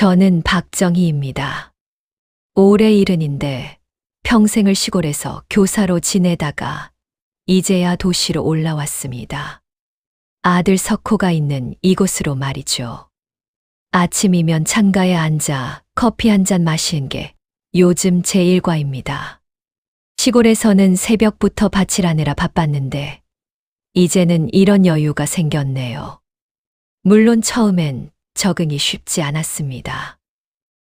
저는 박정희입니다. 올해 일흔인데 평생을 시골에서 교사로 지내다가 이제야 도시로 올라왔습니다. 아들 석호가 있는 이곳으로 말이죠. 아침이면 창가에 앉아 커피 한 잔 마시는 게 요즘 제 일과입니다. 시골에서는 새벽부터 밭일하느라 바빴는데 이제는 이런 여유가 생겼네요. 물론 처음엔 적응이 쉽지 않았습니다.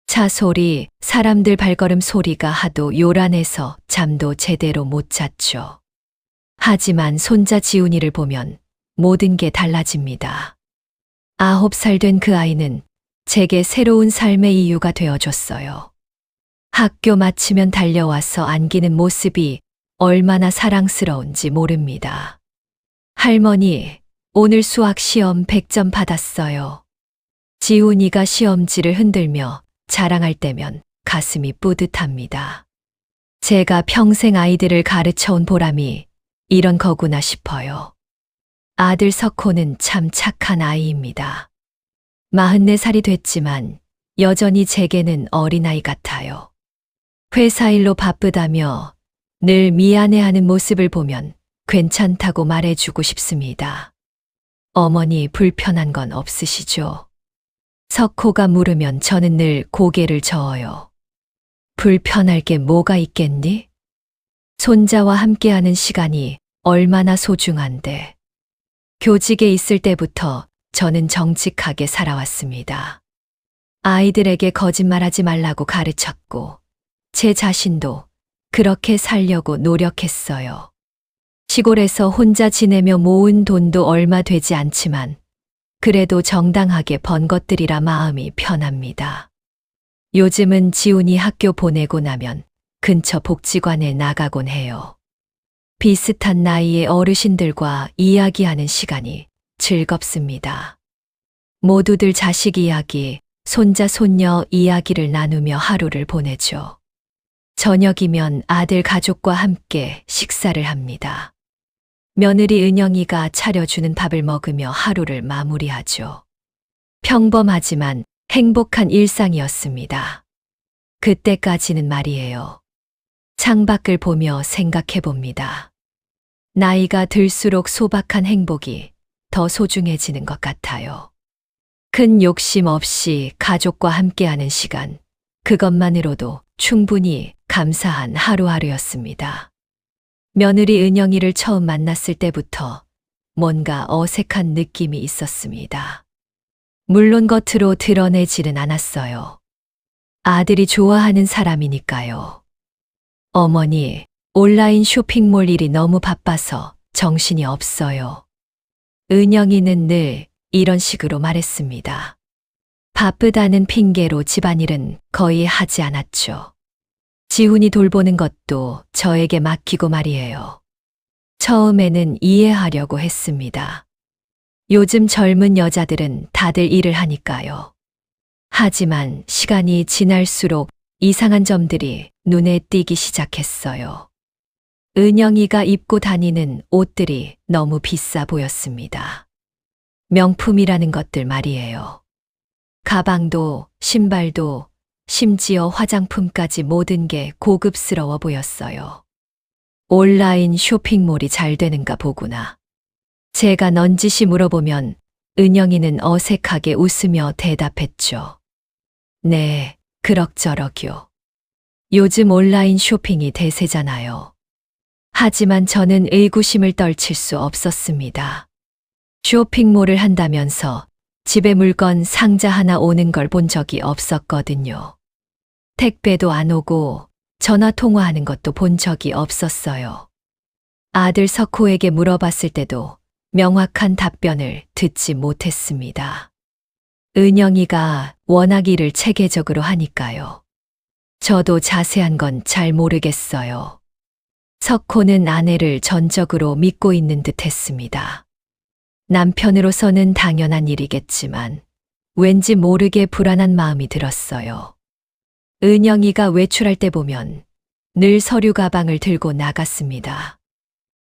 차 소리, 사람들 발걸음 소리가 하도 요란해서 잠도 제대로 못 잤죠. 하지만 손자 지훈이를 보면 모든 게 달라집니다. 아홉 살 된 그 아이는 제게 새로운 삶의 이유가 되어줬어요. 학교 마치면 달려와서 안기는 모습이 얼마나 사랑스러운지 모릅니다. 할머니, 오늘 수학 시험 100점 받았어요. 지훈이가 시험지를 흔들며 자랑할 때면 가슴이 뿌듯합니다. 제가 평생 아이들을 가르쳐 온 보람이 이런 거구나 싶어요. 아들 석호는 참 착한 아이입니다. 44살이 됐지만 여전히 제게는 어린아이 같아요. 회사 일로 바쁘다며 늘 미안해하는 모습을 보면 괜찮다고 말해주고 싶습니다. 어머니 불편한 건 없으시죠? 석호가 물으면 저는 늘 고개를 저어요. 불편할 게 뭐가 있겠니? 손자와 함께하는 시간이 얼마나 소중한데. 교직에 있을 때부터 저는 정직하게 살아왔습니다. 아이들에게 거짓말하지 말라고 가르쳤고, 제 자신도 그렇게 살려고 노력했어요. 시골에서 혼자 지내며 모은 돈도 얼마 되지 않지만, 그래도 정당하게 번 것들이라 마음이 편합니다. 요즘은 지훈이 학교 보내고 나면 근처 복지관에 나가곤 해요. 비슷한 나이의 어르신들과 이야기하는 시간이 즐겁습니다. 모두들 자식 이야기, 손자, 손녀 이야기를 나누며 하루를 보내죠. 저녁이면 아들 가족과 함께 식사를 합니다. 며느리 은영이가 차려주는 밥을 먹으며 하루를 마무리하죠. 평범하지만 행복한 일상이었습니다. 그때까지는 말이에요. 창밖을 보며 생각해 봅니다. 나이가 들수록 소박한 행복이 더 소중해지는 것 같아요. 큰 욕심 없이 가족과 함께하는 시간, 그것만으로도 충분히 감사한 하루하루였습니다. 며느리 은영이를 처음 만났을 때부터 뭔가 어색한 느낌이 있었습니다. 물론 겉으로 드러내지는 않았어요. 아들이 좋아하는 사람이니까요. 어머니, 온라인 쇼핑몰 일이 너무 바빠서 정신이 없어요. 은영이는 늘 이런 식으로 말했습니다. 바쁘다는 핑계로 집안일은 거의 하지 않았죠. 지훈이 돌보는 것도 저에게 맡기고 말이에요. 처음에는 이해하려고 했습니다. 요즘 젊은 여자들은 다들 일을 하니까요. 하지만 시간이 지날수록 이상한 점들이 눈에 띄기 시작했어요. 은영이가 입고 다니는 옷들이 너무 비싸 보였습니다. 명품이라는 것들 말이에요. 가방도, 신발도, 심지어 화장품까지 모든 게 고급스러워 보였어요. 온라인 쇼핑몰이 잘 되는가 보구나. 제가 넌지시 물어보면 은영이는 어색하게 웃으며 대답했죠. 네, 그럭저럭요. 요즘 온라인 쇼핑이 대세잖아요. 하지만 저는 의구심을 떨칠 수 없었습니다. 쇼핑몰을 한다면서 집에 물건 상자 하나 오는 걸 본 적이 없었거든요. 택배도 안 오고 전화 통화하는 것도 본 적이 없었어요. 아들 석호에게 물어봤을 때도 명확한 답변을 듣지 못했습니다. 은영이가 워낙 일을 체계적으로 하니까요. 저도 자세한 건 잘 모르겠어요. 석호는 아내를 전적으로 믿고 있는 듯 했습니다. 남편으로서는 당연한 일이겠지만 왠지 모르게 불안한 마음이 들었어요. 은영이가 외출할 때 보면 늘 서류 가방을 들고 나갔습니다.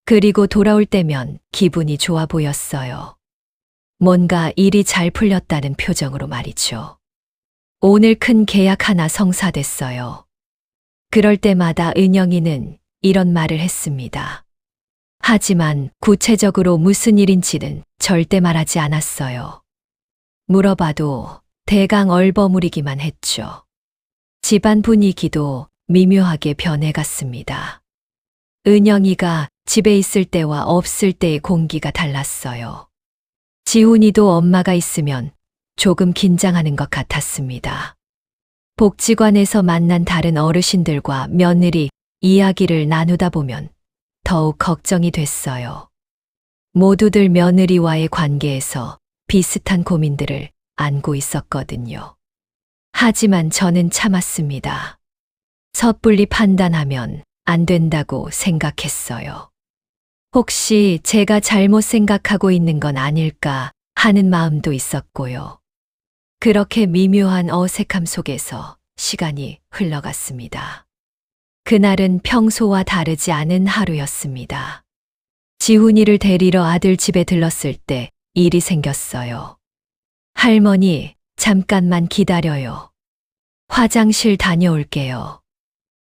그리고 돌아올 때면 기분이 좋아 보였어요. 뭔가 일이 잘 풀렸다는 표정으로 말이죠. 오늘 큰 계약 하나 성사됐어요. 그럴 때마다 은영이는 이런 말을 했습니다. 하지만 구체적으로 무슨 일인지는 절대 말하지 않았어요. 물어봐도 대강 얼버무리기만 했죠. 집안 분위기도 미묘하게 변해갔습니다. 은영이가 집에 있을 때와 없을 때의 공기가 달랐어요. 지훈이도 엄마가 있으면 조금 긴장하는 것 같았습니다. 복지관에서 만난 다른 어르신들과 며느리 이야기를 나누다 보면 더욱 걱정이 됐어요. 모두들 며느리와의 관계에서 비슷한 고민들을 안고 있었거든요. 하지만 저는 참았습니다. 섣불리 판단하면 안 된다고 생각했어요. 혹시 제가 잘못 생각하고 있는 건 아닐까 하는 마음도 있었고요. 그렇게 미묘한 어색함 속에서 시간이 흘러갔습니다. 그날은 평소와 다르지 않은 하루였습니다. 지훈이를 데리러 아들 집에 들렀을 때 일이 생겼어요. 할머니, 잠깐만 기다려요. 화장실 다녀올게요.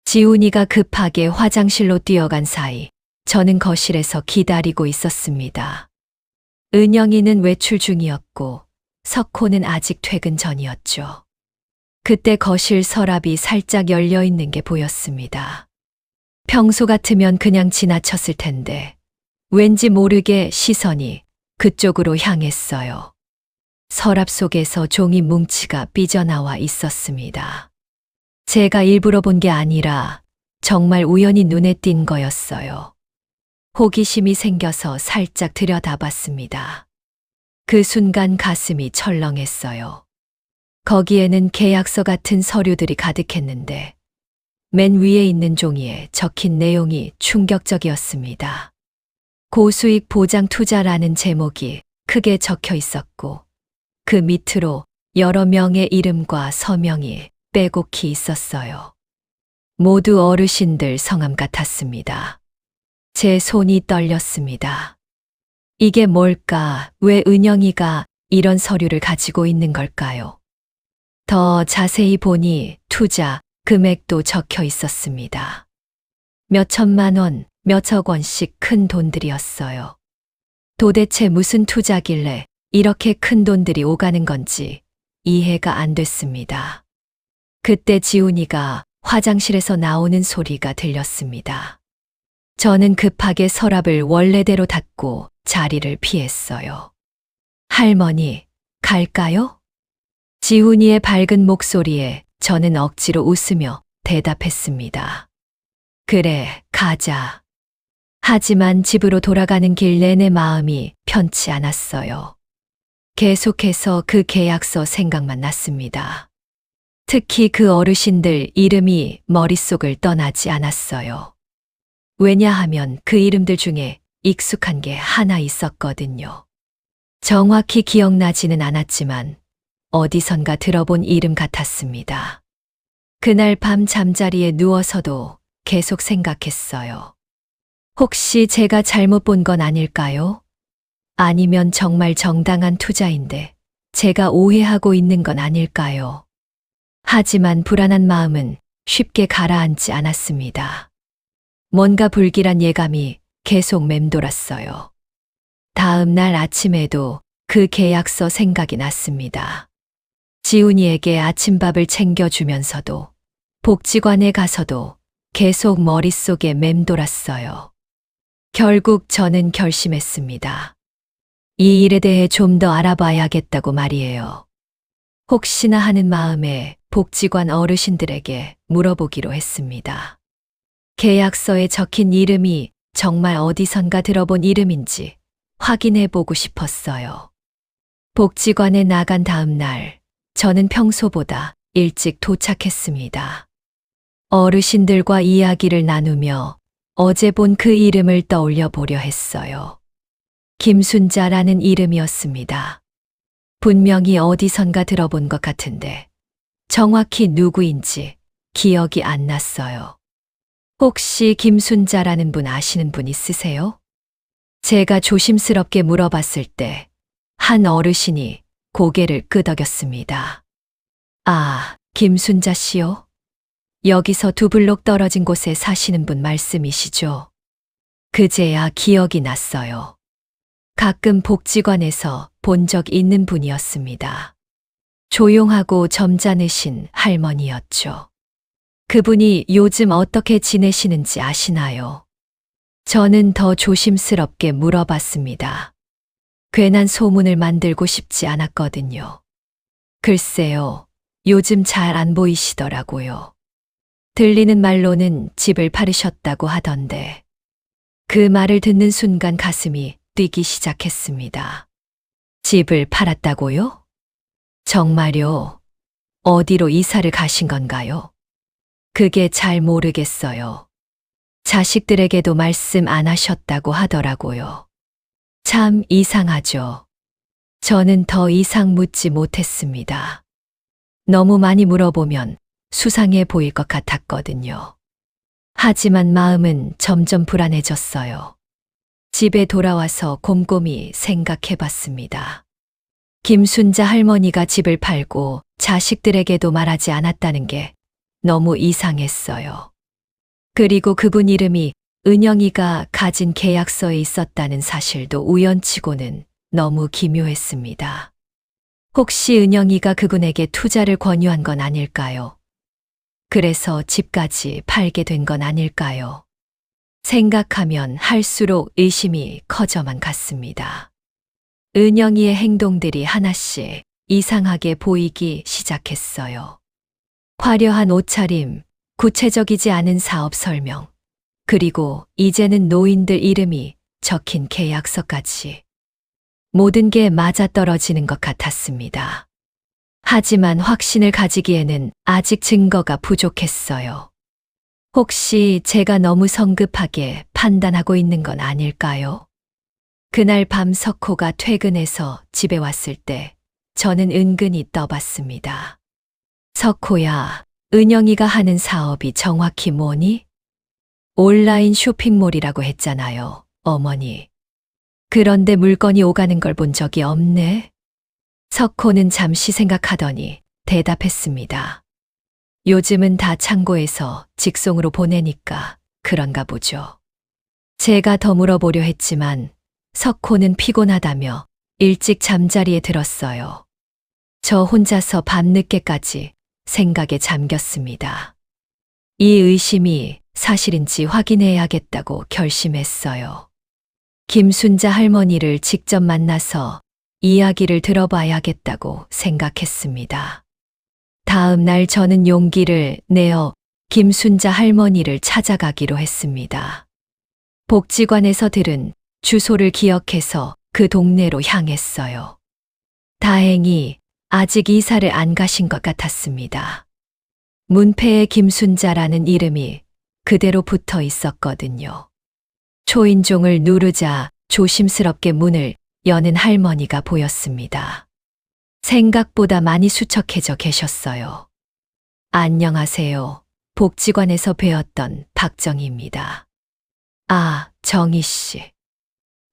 지훈이가 급하게 화장실로 뛰어간 사이 저는 거실에서 기다리고 있었습니다. 은영이는 외출 중이었고 석호는 아직 퇴근 전이었죠. 그때 거실 서랍이 살짝 열려 있는 게 보였습니다. 평소 같으면 그냥 지나쳤을 텐데 왠지 모르게 시선이 그쪽으로 향했어요. 서랍 속에서 종이 뭉치가 삐져나와 있었습니다. 제가 일부러 본 게 아니라 정말 우연히 눈에 띈 거였어요. 호기심이 생겨서 살짝 들여다봤습니다. 그 순간 가슴이 철렁했어요. 거기에는 계약서 같은 서류들이 가득했는데 맨 위에 있는 종이에 적힌 내용이 충격적이었습니다. 고수익 보장 투자라는 제목이 크게 적혀 있었고 그 밑으로 여러 명의 이름과 서명이 빼곡히 있었어요. 모두 어르신들 성함 같았습니다. 제 손이 떨렸습니다. 이게 뭘까? 왜 은영이가 이런 서류를 가지고 있는 걸까요? 더 자세히 보니 투자 금액도 적혀 있었습니다. 몇 천만 원, 몇억 원씩 큰 돈들이었어요. 도대체 무슨 투자길래 이렇게 큰 돈들이 오가는 건지 이해가 안 됐습니다. 그때 지훈이가 화장실에서 나오는 소리가 들렸습니다. 저는 급하게 서랍을 원래대로 닫고 자리를 피했어요. 할머니, 갈까요? 지훈이의 밝은 목소리에 저는 억지로 웃으며 대답했습니다. 그래, 가자. 하지만 집으로 돌아가는 길 내내 마음이 편치 않았어요. 계속해서 그 계약서 생각만 났습니다. 특히 그 어르신들 이름이 머릿속을 떠나지 않았어요. 왜냐하면 그 이름들 중에 익숙한 게 하나 있었거든요. 정확히 기억나지는 않았지만 어디선가 들어본 이름 같았습니다. 그날 밤 잠자리에 누워서도 계속 생각했어요. 혹시 제가 잘못 본 건 아닐까요? 아니면 정말 정당한 투자인데 제가 오해하고 있는 건 아닐까요? 하지만 불안한 마음은 쉽게 가라앉지 않았습니다. 뭔가 불길한 예감이 계속 맴돌았어요. 다음 날 아침에도 그 계약서 생각이 났습니다. 지훈이에게 아침밥을 챙겨주면서도 복지관에 가서도 계속 머릿속에 맴돌았어요. 결국 저는 결심했습니다. 이 일에 대해 좀 더 알아봐야겠다고 말이에요. 혹시나 하는 마음에 복지관 어르신들에게 물어보기로 했습니다. 계약서에 적힌 이름이 정말 어디선가 들어본 이름인지 확인해 보고 싶었어요. 복지관에 나간 다음 날, 저는 평소보다 일찍 도착했습니다. 어르신들과 이야기를 나누며 어제 본 그 이름을 떠올려 보려 했어요. 김순자라는 이름이었습니다. 분명히 어디선가 들어본 것 같은데 정확히 누구인지 기억이 안 났어요. 혹시 김순자라는 분 아시는 분 있으세요? 제가 조심스럽게 물어봤을 때 한 어르신이 고개를 끄덕였습니다. 아, 김순자 씨요? 여기서 두 블록 떨어진 곳에 사시는 분 말씀이시죠? 그제야 기억이 났어요. 가끔 복지관에서 본 적 있는 분이었습니다. 조용하고 점잖으신 할머니였죠. 그분이 요즘 어떻게 지내시는지 아시나요? 저는 더 조심스럽게 물어봤습니다. 괜한 소문을 만들고 싶지 않았거든요. 글쎄요, 요즘 잘 안 보이시더라고요. 들리는 말로는 집을 팔으셨다고 하던데, 그 말을 듣는 순간 가슴이 뛰기 시작했습니다. 집을 팔았다고요? 정말요? 어디로 이사를 가신 건가요? 그게 잘 모르겠어요. 자식들에게도 말씀 안 하셨다고 하더라고요. 참 이상하죠. 저는 더 이상 묻지 못했습니다. 너무 많이 물어보면 수상해 보일 것 같았거든요. 하지만 마음은 점점 불안해졌어요. 집에 돌아와서 곰곰이 생각해 봤습니다. 김순자 할머니가 집을 팔고 자식들에게도 말하지 않았다는 게 너무 이상했어요. 그리고 그분 이름이 은영이가 가진 계약서에 있었다는 사실도 우연치고는 너무 기묘했습니다. 혹시 은영이가 그분에게 투자를 권유한 건 아닐까요? 그래서 집까지 팔게 된 건 아닐까요? 생각하면 할수록 의심이 커져만 갔습니다. 은영이의 행동들이 하나씩 이상하게 보이기 시작했어요. 화려한 옷차림, 구체적이지 않은 사업 설명, 그리고 이제는 노인들 이름이 적힌 계약서까지. 모든 게 맞아떨어지는 것 같았습니다. 하지만 확신을 가지기에는 아직 증거가 부족했어요. 혹시 제가 너무 성급하게 판단하고 있는 건 아닐까요? 그날 밤 석호가 퇴근해서 집에 왔을 때 저는 은근히 떠봤습니다. 석호야, 은영이가 하는 사업이 정확히 뭐니? 온라인 쇼핑몰이라고 했잖아요, 어머니. 그런데 물건이 오가는 걸 본 적이 없네. 석호는 잠시 생각하더니 대답했습니다. 요즘은 다 창고에서 직송으로 보내니까 그런가 보죠. 제가 더 물어보려 했지만 석호는 피곤하다며 일찍 잠자리에 들었어요. 저 혼자서 밤늦게까지 생각에 잠겼습니다. 이 의심이 사실인지 확인해야겠다고 결심했어요. 김순자 할머니를 직접 만나서 이야기를 들어봐야겠다고 생각했습니다. 다음 날 저는 용기를 내어 김순자 할머니를 찾아가기로 했습니다. 복지관에서 들은 주소를 기억해서 그 동네로 향했어요. 다행히 아직 이사를 안 가신 것 같았습니다. 문패에 김순자라는 이름이 그대로 붙어 있었거든요. 초인종을 누르자 조심스럽게 문을 여는 할머니가 보였습니다. 생각보다 많이 수척해져 계셨어요. 안녕하세요. 복지관에서 배웠던 박정희입니다. 아, 정희 씨.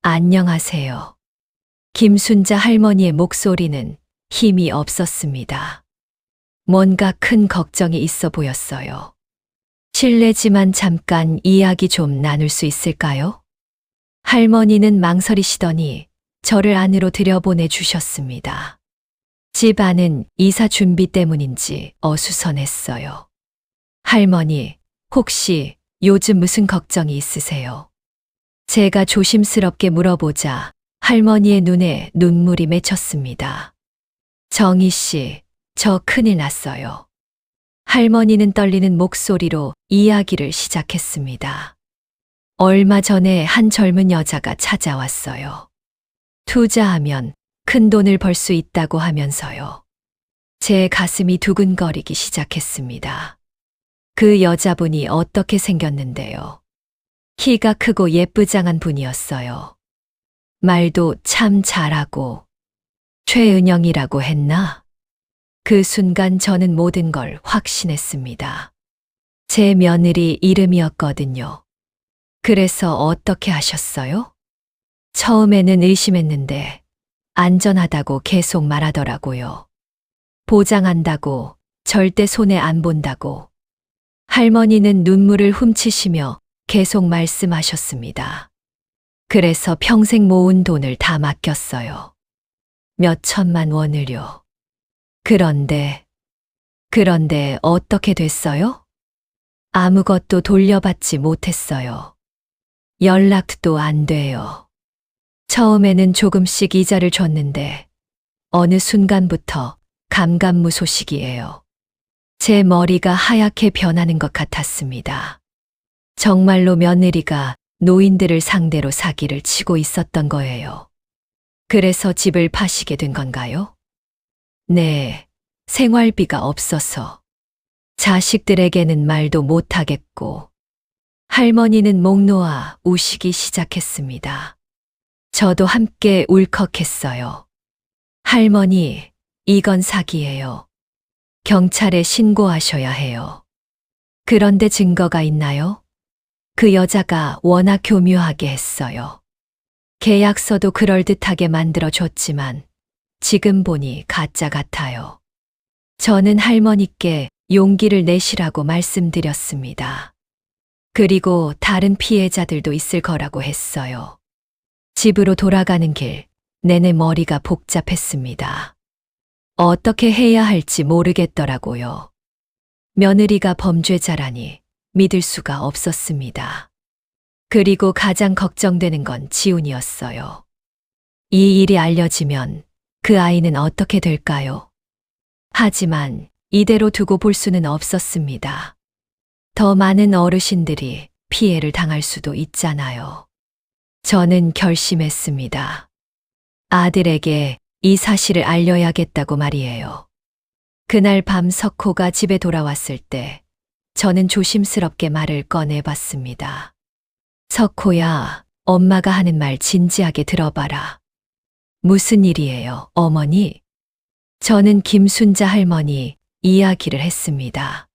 안녕하세요. 김순자 할머니의 목소리는 힘이 없었습니다. 뭔가 큰 걱정이 있어 보였어요. 실례지만 잠깐 이야기 좀 나눌 수 있을까요? 할머니는 망설이시더니 저를 안으로 들여보내 주셨습니다. 집 안은 이사 준비 때문인지 어수선했어요. 할머니, 혹시 요즘 무슨 걱정이 있으세요? 제가 조심스럽게 물어보자 할머니의 눈에 눈물이 맺혔습니다. 정희 씨, 저 큰일 났어요. 할머니는 떨리는 목소리로 이야기를 시작했습니다. 얼마 전에 한 젊은 여자가 찾아왔어요. 투자하면 큰 돈을 벌 수 있다고 하면서요. 제 가슴이 두근거리기 시작했습니다. 그 여자분이 어떻게 생겼는데요. 키가 크고 예쁘장한 분이었어요. 말도 참 잘하고 최은영이라고 했나? 그 순간 저는 모든 걸 확신했습니다. 제 며느리 이름이었거든요. 그래서 어떻게 하셨어요? 처음에는 의심했는데 안전하다고 계속 말하더라고요. 보장한다고 절대 손에 안 본다고. 할머니는 눈물을 훔치시며 계속 말씀하셨습니다. 그래서 평생 모은 돈을 다 맡겼어요. 몇 천만 원을요. 그런데, 그런데 어떻게 됐어요? 아무것도 돌려받지 못했어요. 연락도 안 돼요. 처음에는 조금씩 이자를 줬는데, 어느 순간부터 감감무소식이에요. 제 머리가 하얗게 변하는 것 같았습니다. 정말로 며느리가 노인들을 상대로 사기를 치고 있었던 거예요. 그래서 집을 파시게 된 건가요? 네, 생활비가 없어서. 자식들에게는 말도 못하겠고, 할머니는 목 놓아 우시기 시작했습니다. 저도 함께 울컥했어요. 할머니, 이건 사기예요. 경찰에 신고하셔야 해요. 그런데 증거가 있나요? 그 여자가 워낙 교묘하게 했어요. 계약서도 그럴듯하게 만들어줬지만 지금 보니 가짜 같아요. 저는 할머니께 용기를 내시라고 말씀드렸습니다. 그리고 다른 피해자들도 있을 거라고 했어요. 집으로 돌아가는 길 내내 머리가 복잡했습니다. 어떻게 해야 할지 모르겠더라고요. 며느리가 범죄자라니 믿을 수가 없었습니다. 그리고 가장 걱정되는 건 지훈이었어요. 이 일이 알려지면 그 아이는 어떻게 될까요? 하지만 이대로 두고 볼 수는 없었습니다. 더 많은 어르신들이 피해를 당할 수도 있잖아요. 저는 결심했습니다. 아들에게 이 사실을 알려야겠다고 말이에요. 그날 밤 석호가 집에 돌아왔을 때 저는 조심스럽게 말을 꺼내봤습니다. 석호야, 엄마가 하는 말 진지하게 들어봐라. 무슨 일이에요, 어머니? 저는 김순자 할머니 이야기를 했습니다.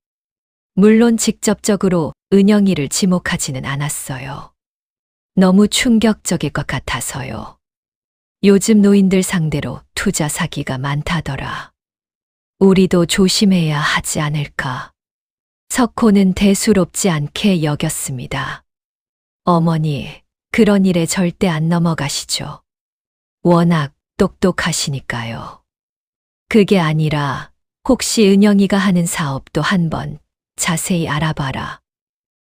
물론 직접적으로 은영이를 지목하지는 않았어요. 너무 충격적일 것 같아서요. 요즘 노인들 상대로 투자 사기가 많다더라. 우리도 조심해야 하지 않을까. 석호는 대수롭지 않게 여겼습니다. 어머니, 그런 일에 절대 안 넘어가시죠. 워낙 똑똑하시니까요. 그게 아니라 혹시 은영이가 하는 사업도 한번 자세히 알아봐라.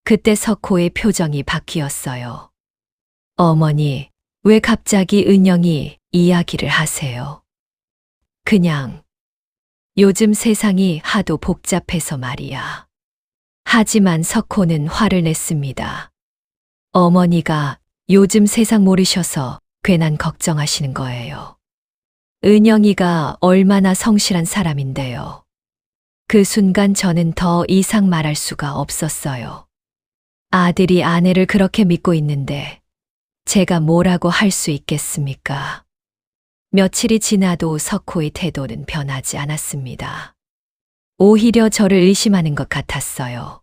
그때 석호의 표정이 바뀌었어요. 어머니, 왜 갑자기 은영이 이야기를 하세요? 그냥 요즘 세상이 하도 복잡해서 말이야. 하지만 석호는 화를 냈습니다. 어머니가 요즘 세상 모르셔서 괜한 걱정하시는 거예요. 은영이가 얼마나 성실한 사람인데요. 그 순간 저는 더 이상 말할 수가 없었어요. 아들이 아내를 그렇게 믿고 있는데 제가 뭐라고 할 수 있겠습니까? 며칠이 지나도 석호의 태도는 변하지 않았습니다. 오히려 저를 의심하는 것 같았어요.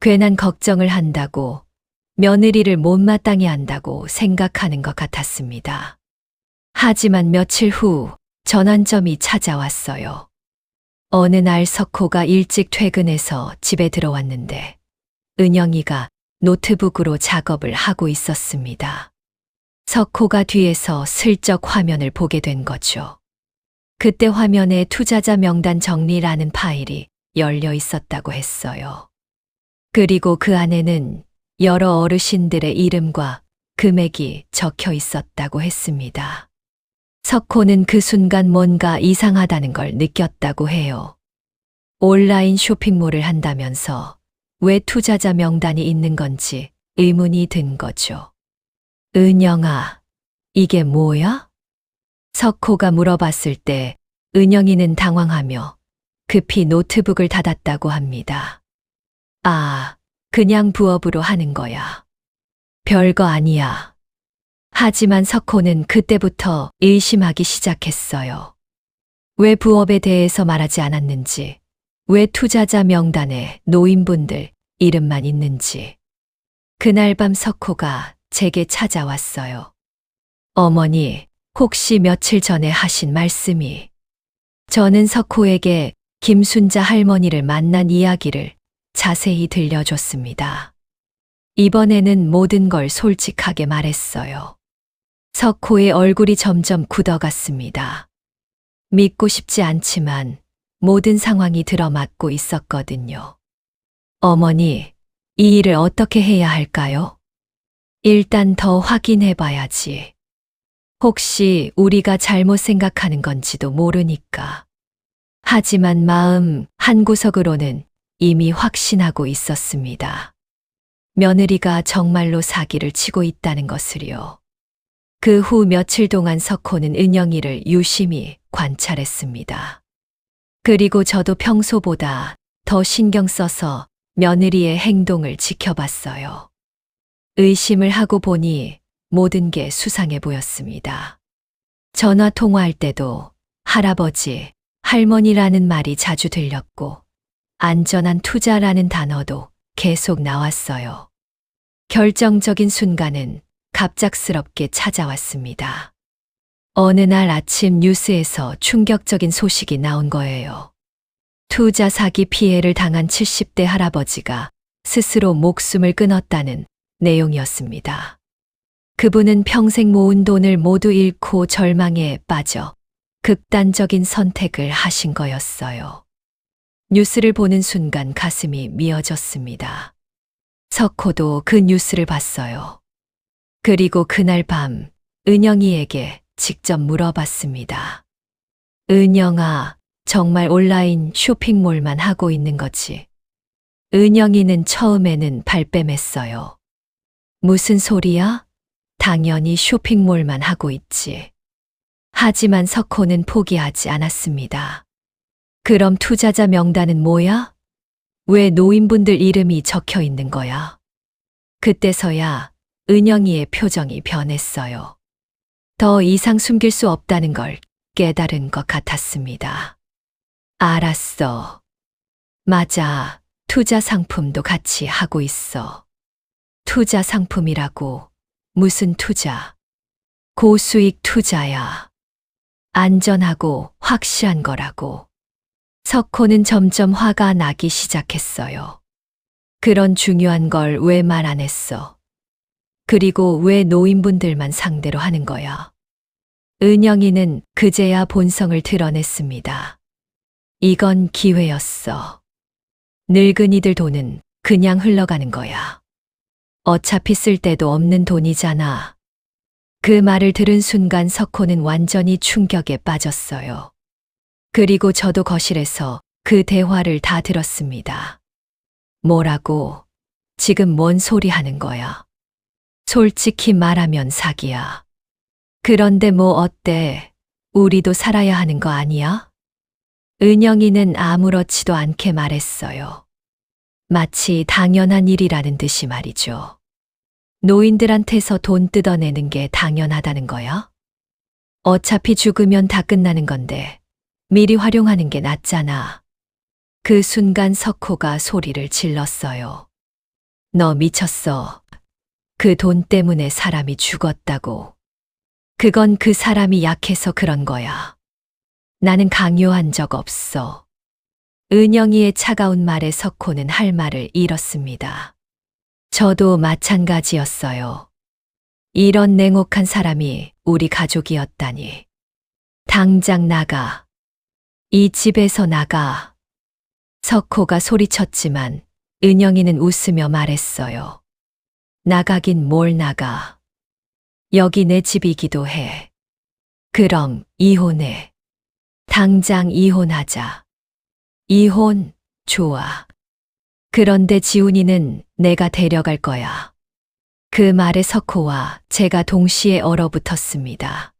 괜한 걱정을 한다고 며느리를 못마땅해 한다고 생각하는 것 같았습니다. 하지만 며칠 후 전환점이 찾아왔어요. 어느 날 석호가 일찍 퇴근해서 집에 들어왔는데 은영이가 노트북으로 작업을 하고 있었습니다. 석호가 뒤에서 슬쩍 화면을 보게 된 거죠. 그때 화면에 투자자 명단 정리라는 파일이 열려 있었다고 했어요. 그리고 그 안에는 여러 어르신들의 이름과 금액이 적혀 있었다고 했습니다. 석호는 그 순간 뭔가 이상하다는 걸 느꼈다고 해요. 온라인 쇼핑몰을 한다면서 왜 투자자 명단이 있는 건지 의문이 든 거죠. 은영아, 이게 뭐야? 석호가 물어봤을 때 은영이는 당황하며 급히 노트북을 닫았다고 합니다. 아, 그냥 부업으로 하는 거야. 별거 아니야. 하지만 석호는 그때부터 의심하기 시작했어요. 왜 부업에 대해서 말하지 않았는지, 왜 투자자 명단에 노인분들 이름만 있는지. 그날 밤 석호가 제게 찾아왔어요. 어머니, 혹시 며칠 전에 하신 말씀이 저는 석호에게 김순자 할머니를 만난 이야기를 자세히 들려줬습니다. 이번에는 모든 걸 솔직하게 말했어요. 석호의 얼굴이 점점 굳어갔습니다. 믿고 싶지 않지만 모든 상황이 들어맞고 있었거든요. 어머니, 이 일을 어떻게 해야 할까요? 일단 더 확인해 봐야지. 혹시 우리가 잘못 생각하는 건지도 모르니까. 하지만 마음 한 구석으로는 이미 확신하고 있었습니다. 며느리가 정말로 사기를 치고 있다는 것을요. 그 후 며칠 동안 석호는 은영이를 유심히 관찰했습니다. 그리고 저도 평소보다 더 신경 써서 며느리의 행동을 지켜봤어요. 의심을 하고 보니 모든 게 수상해 보였습니다. 전화 통화할 때도 할아버지, 할머니라는 말이 자주 들렸고, 안전한 투자라는 단어도 계속 나왔어요. 결정적인 순간은 갑작스럽게 찾아왔습니다. 어느 날 아침 뉴스에서 충격적인 소식이 나온 거예요. 투자 사기 피해를 당한 70대 할아버지가 스스로 목숨을 끊었다는 내용이었습니다. 그분은 평생 모은 돈을 모두 잃고 절망에 빠져 극단적인 선택을 하신 거였어요. 뉴스를 보는 순간 가슴이 미어졌습니다. 석호도 그 뉴스를 봤어요. 그리고 그날 밤 은영이에게 직접 물어봤습니다. 은영아, 정말 온라인 쇼핑몰만 하고 있는 거지. 은영이는 처음에는 발뺌했어요. 무슨 소리야? 당연히 쇼핑몰만 하고 있지. 하지만 석호는 포기하지 않았습니다. 그럼 투자자 명단은 뭐야? 왜 노인분들 이름이 적혀 있는 거야? 그때서야 은영이의 표정이 변했어요. 더 이상 숨길 수 없다는 걸 깨달은 것 같았습니다. 알았어. 맞아. 투자 상품도 같이 하고 있어. 투자 상품이라고 무슨 투자? 고수익 투자야. 안전하고 확실한 거라고. 석호는 점점 화가 나기 시작했어요. 그런 중요한 걸 왜 말 안 했어? 그리고 왜 노인분들만 상대로 하는 거야? 은영이는 그제야 본성을 드러냈습니다. 이건 기회였어. 늙은이들 돈은 그냥 흘러가는 거야. 어차피 쓸 데도 없는 돈이잖아. 그 말을 들은 순간 석호는 완전히 충격에 빠졌어요. 그리고 저도 거실에서 그 대화를 다 들었습니다. 뭐라고? 지금 뭔 소리 하는 거야? 솔직히 말하면 사기야. 그런데 뭐 어때? 우리도 살아야 하는 거 아니야? 은영이는 아무렇지도 않게 말했어요. 마치 당연한 일이라는 듯이 말이죠. 노인들한테서 돈 뜯어내는 게 당연하다는 거야? 어차피 죽으면 다 끝나는 건데 미리 활용하는 게 낫잖아. 그 순간 석호가 소리를 질렀어요. 너 미쳤어. 그 돈 때문에 사람이 죽었다고. 그건 그 사람이 약해서 그런 거야. 나는 강요한 적 없어. 은영이의 차가운 말에 석호는 할 말을 잃었습니다. 저도 마찬가지였어요. 이런 냉혹한 사람이 우리 가족이었다니. 당장 나가. 이 집에서 나가. 석호가 소리쳤지만 은영이는 웃으며 말했어요. 나가긴 뭘 나가. 여기 내 집이기도 해. 그럼 이혼해. 당장 이혼하자. 이혼, 좋아. 그런데 지훈이는 내가 데려갈 거야. 그 말에 석호와 제가 동시에 얼어붙었습니다.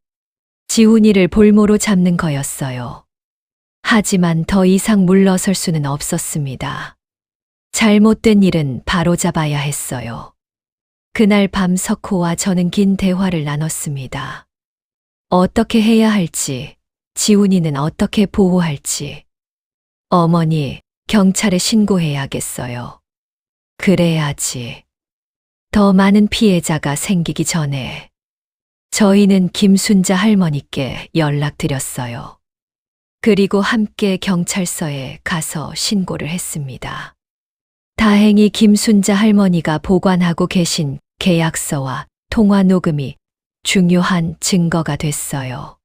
지훈이를 볼모로 잡는 거였어요. 하지만 더 이상 물러설 수는 없었습니다. 잘못된 일은 바로 잡아야 했어요. 그날 밤 석호와 저는 긴 대화를 나눴습니다. 어떻게 해야 할지, 지훈이는 어떻게 보호할지. 어머니, 경찰에 신고해야겠어요. 그래야지. 더 많은 피해자가 생기기 전에 저희는 김순자 할머니께 연락드렸어요. 그리고 함께 경찰서에 가서 신고를 했습니다. 다행히 김순자 할머니가 보관하고 계신 계약서와 통화 녹음이 중요한 증거가 됐어요.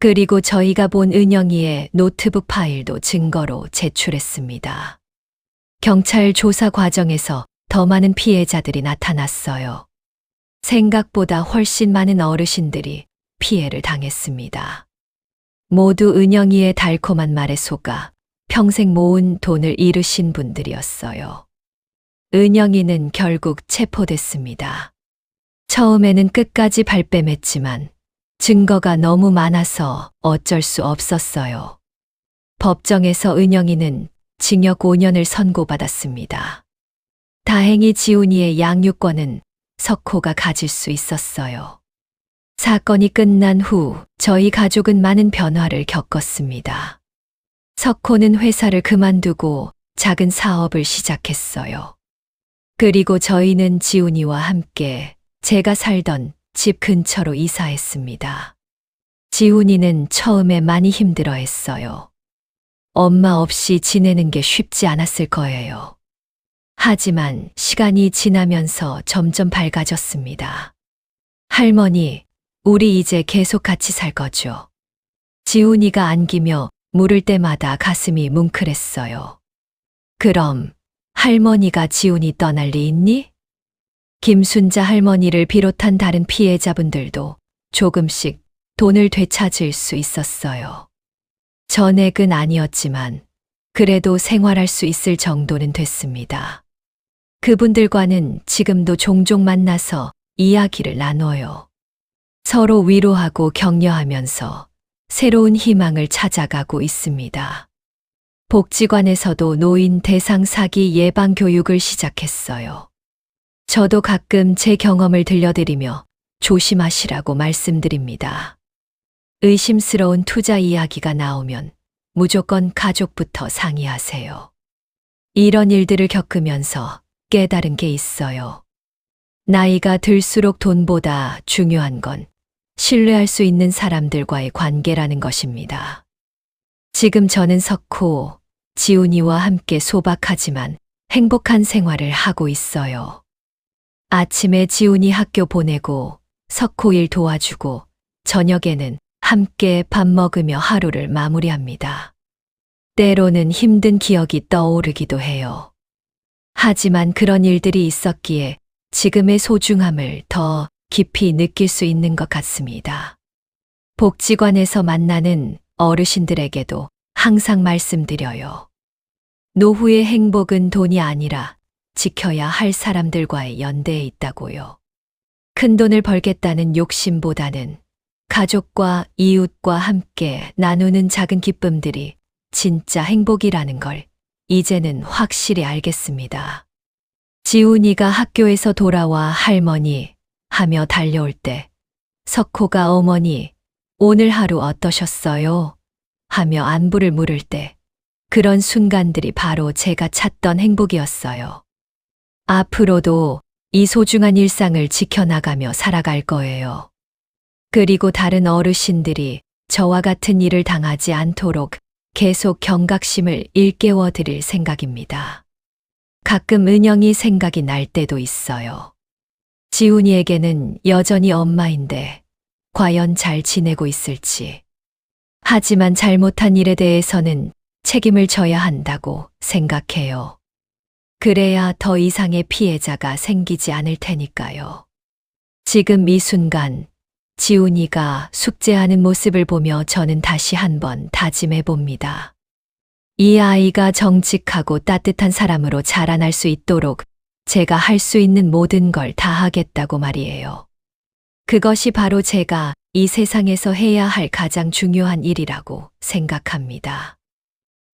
그리고 저희가 본 은영이의 노트북 파일도 증거로 제출했습니다. 경찰 조사 과정에서 더 많은 피해자들이 나타났어요. 생각보다 훨씬 많은 어르신들이 피해를 당했습니다. 모두 은영이의 달콤한 말에 속아 평생 모은 돈을 잃으신 분들이었어요. 은영이는 결국 체포됐습니다. 처음에는 끝까지 발뺌했지만 증거가 너무 많아서 어쩔 수 없었어요. 법정에서 은영이는 징역 5년을 선고받았습니다. 다행히 지훈이의 양육권은 석호가 가질 수 있었어요. 사건이 끝난 후 저희 가족은 많은 변화를 겪었습니다. 석호는 회사를 그만두고 작은 사업을 시작했어요. 그리고 저희는 지훈이와 함께 제가 살던 집 근처로 이사했습니다. 지훈이는 처음에 많이 힘들어 했어요. 엄마 없이 지내는 게 쉽지 않았을 거예요. 하지만 시간이 지나면서 점점 밝아졌습니다. 할머니, 우리 이제 계속 같이 살 거죠. 지훈이가 안기며 물을 때마다 가슴이 뭉클했어요. 그럼 할머니가 지훈이 떠날 리 있니? 김순자 할머니를 비롯한 다른 피해자분들도 조금씩 돈을 되찾을 수 있었어요. 전액은 아니었지만 그래도 생활할 수 있을 정도는 됐습니다. 그분들과는 지금도 종종 만나서 이야기를 나눠요. 서로 위로하고 격려하면서 새로운 희망을 찾아가고 있습니다. 복지관에서도 노인 대상 사기 예방 교육을 시작했어요. 저도 가끔 제 경험을 들려드리며 조심하시라고 말씀드립니다. 의심스러운 투자 이야기가 나오면 무조건 가족부터 상의하세요. 이런 일들을 겪으면서 깨달은 게 있어요. 나이가 들수록 돈보다 중요한 건 신뢰할 수 있는 사람들과의 관계라는 것입니다. 지금 저는 석호, 지훈이와 함께 소박하지만 행복한 생활을 하고 있어요. 아침에 지훈이 학교 보내고 석호 일 도와주고 저녁에는 함께 밥 먹으며 하루를 마무리합니다. 때로는 힘든 기억이 떠오르기도 해요. 하지만 그런 일들이 있었기에 지금의 소중함을 더 깊이 느낄 수 있는 것 같습니다. 복지관에서 만나는 어르신들에게도 항상 말씀드려요. 노후의 행복은 돈이 아니라 지켜야 할 사람들과의 연대에 있다고요. 큰 돈을 벌겠다는 욕심보다는 가족과 이웃과 함께 나누는 작은 기쁨들이 진짜 행복이라는 걸 이제는 확실히 알겠습니다. 지훈이가 학교에서 돌아와 할머니 하며 달려올 때 석호가 어머니 오늘 하루 어떠셨어요? 하며 안부를 물을 때 그런 순간들이 바로 제가 찾던 행복이었어요. 앞으로도 이 소중한 일상을 지켜나가며 살아갈 거예요. 그리고 다른 어르신들이 저와 같은 일을 당하지 않도록 계속 경각심을 일깨워 드릴 생각입니다. 가끔 은영이 생각이 날 때도 있어요. 지훈이에게는 여전히 엄마인데 과연 잘 지내고 있을지. 하지만 잘못한 일에 대해서는 책임을 져야 한다고 생각해요. 그래야 더 이상의 피해자가 생기지 않을 테니까요. 지금 이 순간 지훈이가 숙제하는 모습을 보며 저는 다시 한번 다짐해 봅니다. 이 아이가 정직하고 따뜻한 사람으로 자라날 수 있도록 제가 할 수 있는 모든 걸 다 하겠다고 말이에요. 그것이 바로 제가 이 세상에서 해야 할 가장 중요한 일이라고 생각합니다.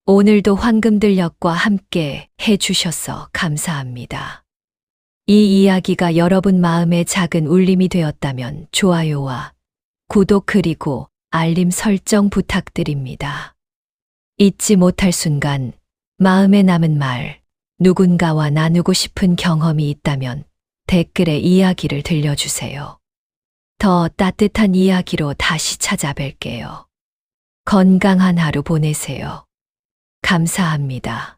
오늘도 황금들녘과 함께 해주셔서 감사합니다. 이 이야기가 여러분 마음에 작은 울림이 되었다면 좋아요와 구독 그리고 알림 설정 부탁드립니다. 잊지 못할 순간 마음에 남은 말, 누군가와 나누고 싶은 경험이 있다면 댓글에 이야기를 들려주세요. 더 따뜻한 이야기로 다시 찾아뵐게요. 건강한 하루 보내세요. 감사합니다.